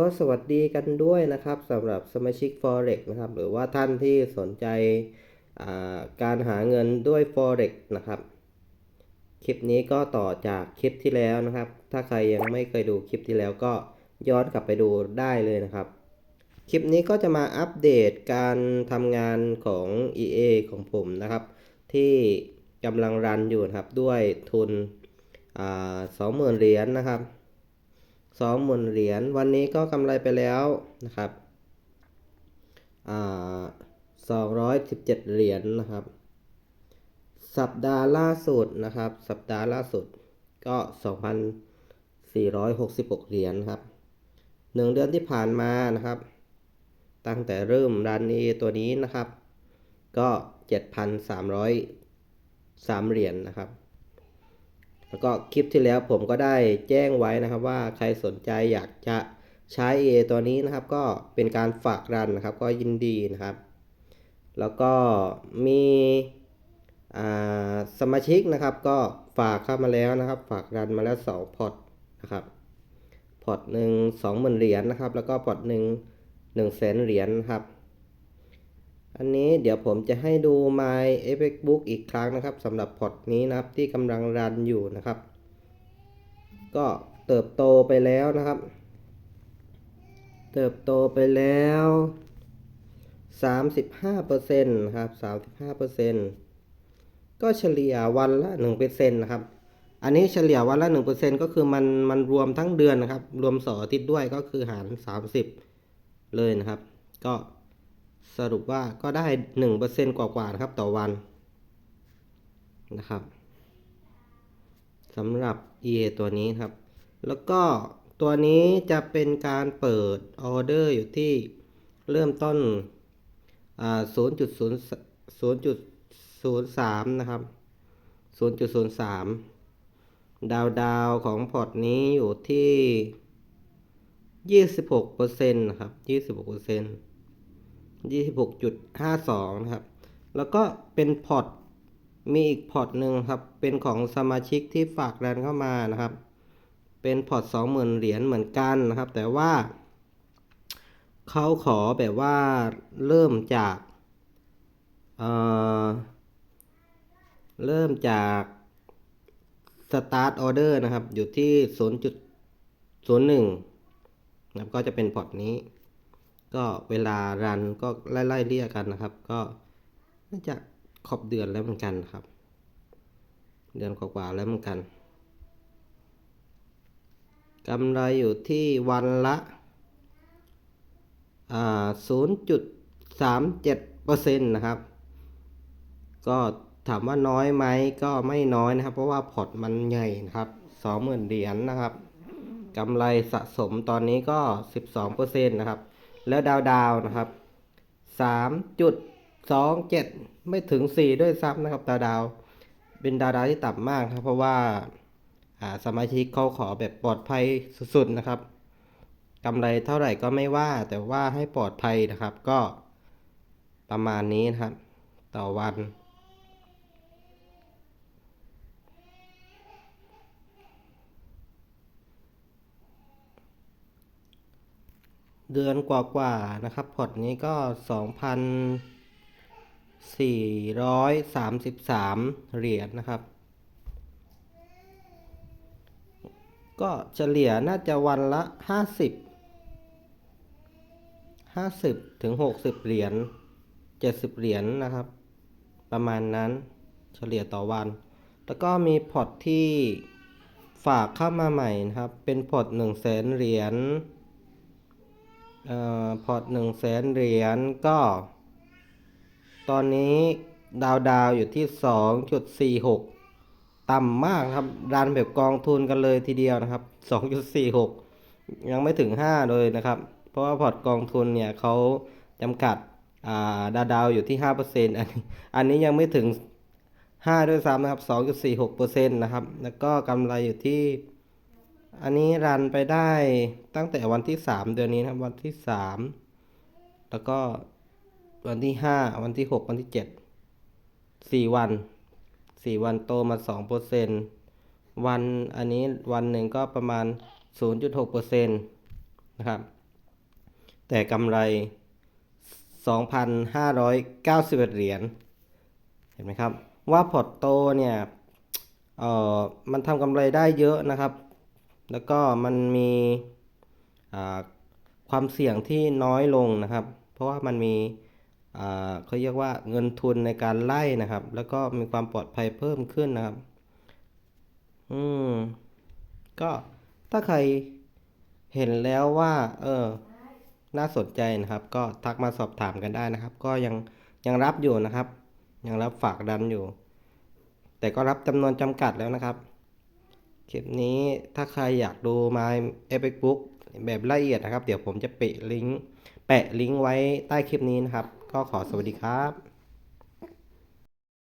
ก็สวัสดีกันด้วยนะครับสำหรับสมาชิก Forex นะครับ หรือว่าท่านที่สนใจาการหาเงินด้วย Forex นะครับ คลิปนี้ก็ต่อจากคลิปที่แล้วนะครับ ถ้าใครยังไม่เคยดูคลิปที่แล้วก็ย้อนกลับไปดูได้เลยนะครับ คลิปนี้ก็จะมาอัปเดตการทำงานของ EA ของผมนะครับ ที่กำลังรันอยู่นะครับด้วยทุนสองหมื่นเหรียญนะครับ สองหมื่นเหรียญวันนี้ก็กำไรไปแล้วนะครับสองร้อยสิบเจ็ดเหรียญนะครับ สัปดาห์ล่าสุดนะครับ สัปดาห์ล่าสุดก็สองพันสี่ร้อยหกสิบหกเหรียญครับหนึ่งเดือนที่ผ่านมานะครับ ตั้งแต่เริ่มรันเอตัวนี้นะครับ ก็เจ็ดพันสามร้อยสามเหรียญนนะครับ แล้วก็คลิปที่แล้วผมก็ได้แจ้งไว้นะครับว่าใครสนใจอยากจะใช้ A ตัวนี้นะครับ ก็เป็นการฝากรันนะครับ ก็ยินดีนะครับ แล้วก็มีสมาชิกนะครับ ก็ฝากเข้ามาแล้วนะครับ ฝากรันมาแล้วสองพอร์ตนะครับพอร์ตหนึ่งสองหมื่นเหรียญนะครับ แล้วก็พอร์ตหนึ่งหนึ่งแสนเหรียญนครับ อันนี้เดี๋ยวผมจะให้ดู My Epic Book อีกครั้งนะครับสำหรับพอร์ตนี้นะครับที่กำลังรันอยู่นะครับ ก็เติบโตไปแล้วนะครับ เติบโตไปแล้ว 35%นะครับ 35%ก็เฉลี่ยวันละ 1%นะครับ อันนี้เฉลี่ยวันละ 1%ก็คือมันมันรวมทั้งเดือนนะครับ รวมเสาร์อาทิตย์ด้วยก็คือหาร 30 เลยนะครับ ก็ สรุปว่าก็ได้หนึ่งเปอร์เซ็นกว่าๆครับต่อวันนะครับสำหรับ EA ตัวนี้ครับ แล้วก็ตัวนี้จะเป็นการเปิดออเดอร์อยู่ที่เริ่มต้นศูนย์จุดศูนย์ศูนย์จุดศูนย์สามนะครับศูนย์จุดศูนย์สามดาวดาวของพอร์ตนี้อยู่ที่ยี่สิบหกเปอร์เซ็นต์นะครับยี่สิบหกเปอร์เซ็นต์ 26.52 นะครับ แล้วก็เป็นพอร์ต มีอีกพอร์ตหนึ่งครับ เป็นของสมาชิกที่ฝากแรนเข้ามานะครับ เป็นพอร์ต 20,000 เหรียญเหมือนกันนะครับ แต่ว่า เขาขอแบบว่าเริ่มจากเอ่อเริ่มจากสตาร์ทออเดอร์นะครับ อยู่ที่ 0.01นะครับก็จะเป็นพอร์ตนี้ ก็เวลารันก็ไล่ๆเรียกกันนะครับ ก็น่าจะขอบเดือนแล้วเหมือนกันครับ เดือนกว่าๆแล้วเหมือนกันกำไรอยู่ที่วันละศูนย์จุดสามเจ็ดเปอร์เซ็นต์นะครับ ก็ถามว่าน้อยไหมก็ไม่น้อยนะครับ เพราะว่าพอร์ตมันใหญ่นะครับสองหมื่นเหรียญนนะครับกำไรสะสมตอนนี้ก็สิบสองเปอร์เซ็นต์นะครับ แล้วดาวดาวนะครับสามจุดสองเจ็ดไม่ถึงสี่ด้วยซ้ำนะครับ ดาวดาวเป็นดาวดาวที่ต่ำมากครับ เพราะว่าสมาชิกเขาขอแบบปลอดภัยสุดๆนะครับกำไรเท่าไหร่ก็ไม่ว่าแต่ว่าให้ปลอดภัยนะครับก็ประมาณนี้นะครับ ต่อวัน เดือนกว่าๆนะครับพอร์ตนี้ก็ 2,433 เหรียญนะครับ ก็เฉลี่ยน่าจะวันละ 50 50 ถึง 60 เหรียญ 70 เหรียญนนะครับ ประมาณนั้นเฉลี่ยต่อวัน แล้วก็มีพอร์ตที่ฝากเข้ามาใหม่นะครับ เป็นพอร์ต1 0 0 0 0แสนเหรียญ พอร์ตหนึ่งแสนเหรียญก็ ตอนนี้ดาวดาวอยู่ที่สองจุดสี่หกต่ำมากครับรันแบบกองทุนกันเลยทีเดียวนะครับสองจุดสี่หกยังไม่ถึงห้าเลยนะครับ เพราะว่าพอร์ตกองทุนเนี่ยเขาจำกัดดาวดาวอยู่ที่ห้าเปอร์เซ็นต์อันนี้อันนี้ยังไม่ถึงห้าด้วยซ้ำนะครับสองจุดสี่หกเปอร์เซ็นต์นะครับ แล้วก็กำไรอยู่ที่ อันนี้รันไปได้ตั้งแต่วันที่สามเดือนนี้นะครับวันที่สามแล้วก็วันที่ห้าวันที่หกวันที่เจ็ดสี่วันสี่วันโตมาสองเปอร์เซ็นวันอันนี้วันหนึ่งก็ประมาณศูนย์จุดหกเปอร์เซ็นต์นะครับ แต่กำไร 2,591 เหรียญเห็นไหมครับ ว่าพอร์ตโตเนี่ยเอ่อมันทำกำไรได้เยอะนะครับ แล้วก็มันมีความเสี่ยงที่น้อยลงนะครับ เพราะว่ามันมีเขาเรียกว่าเงินทุนในการไล่นะครับ แล้วก็มีความปลอดภัยเพิ่มขึ้นนะครับ อืม ก็ถ้าใครเห็นแล้วว่า เออ น่าสนใจนะครับ ก็ทักมาสอบถามกันได้นะครับ ก็ยังยังรับอยู่นะครับ ยังรับฝากดันอยู่ แต่ก็รับจำนวนจำกัดแล้วนะครับ คลิปนี้ถ้าใครอยากดู My Epic Book แบบละเอียดนะครับ เดี๋ยวผมจะแปะลิงก์แปะลิงก์ไว้ใต้คลิปนี้นะครับ ก็ขอสวัสดีครับ